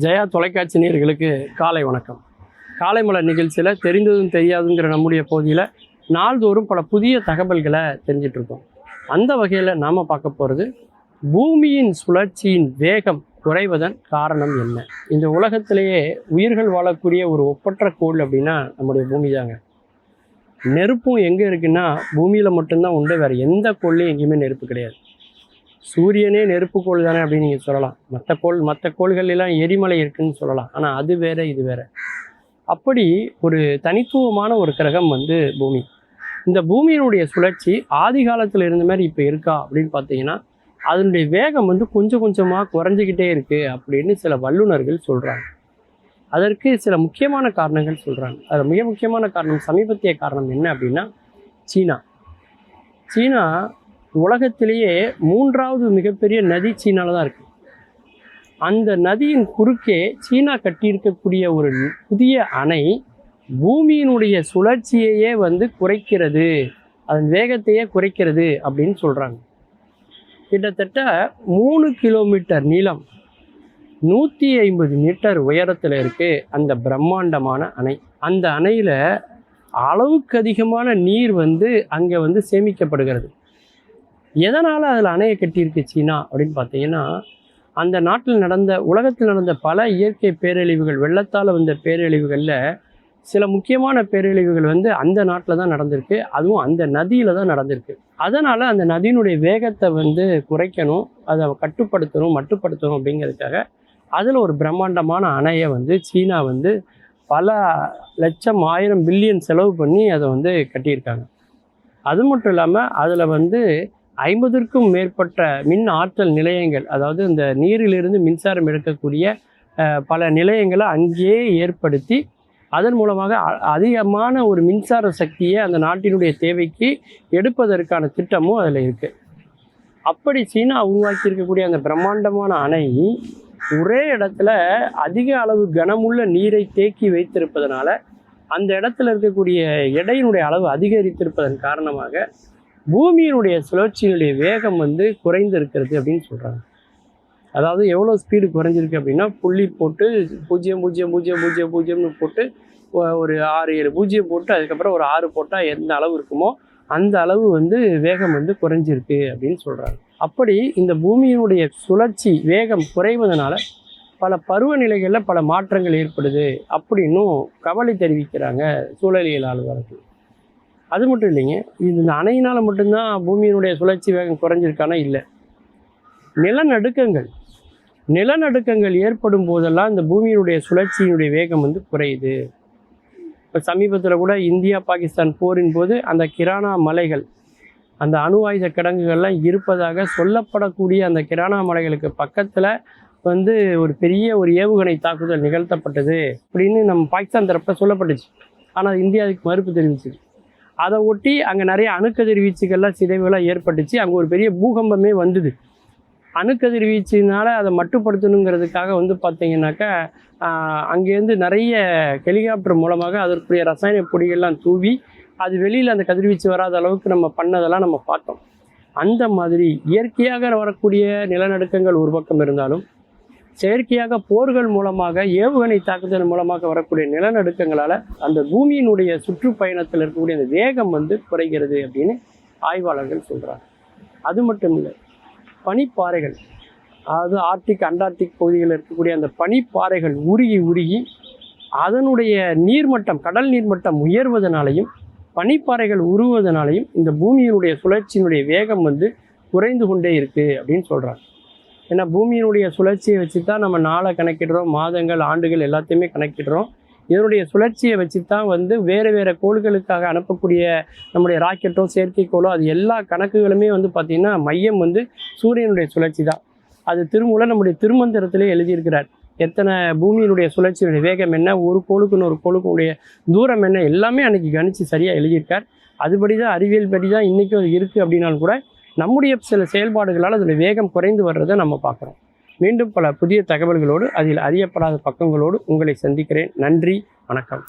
ஜெயா தொலைக்காட்சி நேர்களுக்கு காலை வணக்கம். காலை மலர் நிகழ்ச்சியில் தெரிந்ததும் தெரியாதுங்கிற நம்முடைய பகுதியில் நாள்தோறும் பல புதிய தகவல்களை தெரிஞ்சிட்ருக்கோம் அந்த வகையில் நாம் பார்க்க போகிறது பூமியின் சுழற்சியின் வேகம் குறைவதன் காரணம் என்ன? இந்த உலகத்திலேயே உயிர்கள் வாழக்கூடிய ஒரு ஒப்பற்ற கோள் அப்படின்னா நம்முடைய பூமி தாங்க. நெருப்பும் எங்கே இருக்குன்னா பூமியில் மட்டும்தான் உண்டு வேறு எந்த கோள்லையும் எங்கேயுமே நெருப்பு கிடையாது. சூரியனே நெருப்பு கோள் தானே அப்படின்னு நீங்கள் சொல்லலாம். மற்ற கோள் மற்ற கோள்கள் எல்லாம் எரிமலை இருக்குன்னு சொல்லலாம். ஆனால் அது வேற இது வேற. அப்படி ஒரு தனித்துவமான ஒரு கிரகம் வந்து பூமி. இந்த பூமியினுடைய சுழற்சி ஆதி காலத்தில் இருந்த மாதிரி இப்போ இருக்கா அப்படின்னு பார்த்தீங்கன்னா அதனுடைய வேகம் வந்து கொஞ்சம் கொஞ்சமாக குறைஞ்சிக்கிட்டே இருக்குது அப்படின்னு சில வல்லுநர்கள் சொல்கிறாங்க அதற்கு சில முக்கியமான காரணங்கள் சொல்கிறாங்க அதில் மிக முக்கியமான காரணம் சமீபத்திய காரணம் என்ன அப்படின்னா சீனா. சீனா உலகத்திலேயே மூன்றாவது மிகப்பெரிய நதி சீனாவில் தான் இருக்கு. அந்த நதியின் குறுக்கே சீனா கட்டியிருக்கக்கூடிய ஒரு புதிய அணை பூமியினுடைய சுழற்சியையே வந்து குறைக்கிறது அதன் வேகத்தையே குறைக்கிறது அப்படின்னு சொல்கிறாங்க கிட்டத்தட்ட மூணு கிலோமீட்டர் நீளம் நூற்றி ஐம்பது மீட்டர் உயரத்தில் இருக்குது அந்த பிரம்மாண்டமான அணை. அந்த அணையில் அளவுக்கு அதிகமான நீர் வந்து அங்கே வந்து சேமிக்கப்படுகிறது. எதனால் அதில் அணையை கட்டியிருக்கு சீனா அப்படின்னு பார்த்தீங்கன்னா அந்த நாட்டில் நடந்த உலகத்தில் நடந்த பல இயற்கை பேரழிவுகள் வெள்ளத்தால் வந்த பேரழிவுகளில் சில முக்கியமான பேரழிவுகள் வந்து அந்த நாட்டில் தான் நடந்திருக்கு. அதுவும் அந்த நதியில் தான் நடந்திருக்கு. அதனால் அந்த நதியினுடைய வேகத்தை வந்து குறைக்கணும் அதை கட்டுப்படுத்தணும் மட்டுப்படுத்தணும் அப்படிங்கிறதுக்காக அதில் ஒரு பிரம்மாண்டமான அணையை வந்து சீனா வந்து பல லட்சம் ஆயிரம் பில்லியன் செலவு பண்ணி அதை வந்து கட்டியிருக்காங்க. அது மட்டும் இல்லாமல் அதில் வந்து ஐம்பதற்கும் மேற்பட்ட மின் ஆற்றல் நிலையங்கள் அதாவது இந்த நீரிலிருந்து மின்சாரம் எடுக்கக்கூடிய பல நிலையங்களை அங்கேயே ஏற்படுத்தி அதன் மூலமாக அ- அதிகமான ஒரு மின்சார சக்தியை அந்த நாட்டினுடைய தேவைக்கு எடுப்பதற்கான திட்டமும் அதில் இருக்குது அப்படி சீனா உருவாக்கி இருக்கக்கூடிய அந்த பிரம்மாண்டமான அணை ஒரே இடத்துல அதிக அளவு கனமுள்ள நீரை தேக்கி வைத்திருப்பதனால அந்த இடத்துல இருக்கக்கூடிய எடையினுடைய அளவு அதிகரித்திருப்பதன் காரணமாக பூமியினுடைய சுழற்சியினுடைய வேகம் வந்து குறைந்து இருக்கிறது அப்படின்னு சொல்கிறாங்க அதாவது எவ்வளோ ஸ்பீடு குறைஞ்சிருக்கு அப்படின்னா புள்ளி போட்டு பூஜ்ஜியம் பூஜ்ஜியம் பூஜ்ஜியம் பூஜ்ஜியம் பூஜ்ஜியம்னு போட்டு ஒரு ஆறு ஏழு பூஜ்ஜியம் போட்டு அதுக்கப்புறம் ஒரு ஆறு போட்டால் எந்த அளவு இருக்குமோ அந்த அளவு வந்து வேகம் வந்து குறைஞ்சிருக்கு அப்படின்னு சொல்கிறாங்க அப்படி இந்த பூமியினுடைய சுழற்சி வேகம் குறைவதனால பல பருவநிலைகளில் பல மாற்றங்கள் ஏற்படுது அப்படின்னும் கவலை தெரிவிக்கிறாங்க சூழலியல் ஆளுநர்கள். அது மட்டும் இல்லைங்க. இது இந்த அணையினால் மட்டும்தான் பூமியினுடைய சுழற்சி வேகம் குறைஞ்சிருக்கானா? இல்லை. நிலநடுக்கங்கள். நிலநடுக்கங்கள் ஏற்படும் போதெல்லாம் இந்த பூமியினுடைய சுழற்சியினுடைய வேகம் வந்து குறையுது. இப்போ சமீபத்தில் கூட இந்தியா பாகிஸ்தான் போரின் போது அந்த கிரானா மலைகள் அந்த அணு ஆயுத கிடங்குகள்லாம் இருப்பதாக சொல்லப்படக்கூடிய அந்த கிரானா மலைகளுக்கு பக்கத்தில் வந்து ஒரு பெரிய ஒரு ஏவுகணை தாக்குதல் நிகழ்த்தப்பட்டது அப்படின்னு நம்ம பாகிஸ்தான் தரப்பில் சொல்லப்பட்டுச்சு. ஆனால் இந்தியா அதுக்கு மறுப்பு தெரிவிச்சிருக்கு அதை ஒட்டி அங்கே நிறைய அணுக்கதிர்வீச்சுகள்லாம் சிதைவுகளாக ஏற்பட்டுச்சு. அங்கே ஒரு பெரிய பூகம்பமே வந்தது. அணுக்கதிர்வீச்சினால அதை மட்டுப்படுத்தணுங்கிறதுக்காக வந்து பார்த்தீங்கன்னாக்கா அங்கேருந்து நிறைய ஹெலிகாப்டர் மூலமாக அதற்குரிய ரசாயன பொடிகள்லாம் தூவி அது வெளியில் அந்த கதிர்வீச்சு வராத அளவுக்கு நம்ம பண்ணதெல்லாம் நம்ம பார்த்தோம். அந்த மாதிரி இயற்கையாக வரக்கூடிய நிலநடுக்கங்கள் ஒரு பக்கம் இருந்தாலும் செயற்கையாக போர்கள் மூலமாக ஏவுகணை தாக்குதல் மூலமாக வரக்கூடிய நிலநடுக்கங்களால் அந்த பூமியினுடைய சுற்றுப்பயணத்தில் இருக்கக்கூடிய அந்த வேகம் வந்து குறைகிறது அப்படின்னு ஆய்வாளர்கள் சொல்கிறாங்க அது மட்டும் இல்லை பனிப்பாறைகள் அதாவது ஆர்டிக் அண்டார்டிக் பகுதிகளில் இருக்கக்கூடிய அந்த பனிப்பாறைகள் உருகி உருகி அதனுடைய நீர்மட்டம் கடல் நீர்மட்டம் உயர்வதனாலையும் பனிப்பாறைகள் உருவதனாலையும் இந்த பூமியினுடைய சுழற்சியினுடைய வேகம் வந்து குறைந்து கொண்டே இருக்குது அப்படின்னு சொல்கிறாங்க ஏன்னா பூமியினுடைய சுழற்சியை வச்சு தான் நம்ம நாளை கணக்கிடுறோம் மாதங்கள் ஆண்டுகள் எல்லாத்தையுமே கணக்கிடுறோம். இதனுடைய சுழற்சியை வச்சு தான் வந்து வேறு வேறு கோள்களுக்காக அனுப்பக்கூடிய நம்முடைய ராக்கெட்டோ செயற்கைக்கோளோ அது எல்லா கணக்குகளுமே வந்து பார்த்திங்கன்னா மையம் வந்து சூரியனுடைய சுழற்சி தான் அது திருமூல நம்முடைய திருமந்திரத்திலே எழுதியிருக்கிறார். எத்தனை பூமியினுடைய சுழற்சியினுடைய வேகம் என்ன ஒரு கோளுக்குன்னு ஒரு கோளுக்குடைய தூரம் என்ன எல்லாமே அன்றைக்கி கணித்து சரியாக எழுதியிருக்கார். அதுபடி தான் அறிவியல் படி தான் இன்றைக்கும் அது இருக்குது அப்படின்னாலும் கூட நம்முடைய சில செயல்பாடுகளால் அதில் வேகம் குறைந்து வர்றதை நம்ம பார்க்குறோம். மீண்டும் பல புதிய தகவல்களோடு அதில் அறியப்படாத பக்கங்களோடு உங்களை சந்திக்கிறேன். நன்றி வணக்கம்.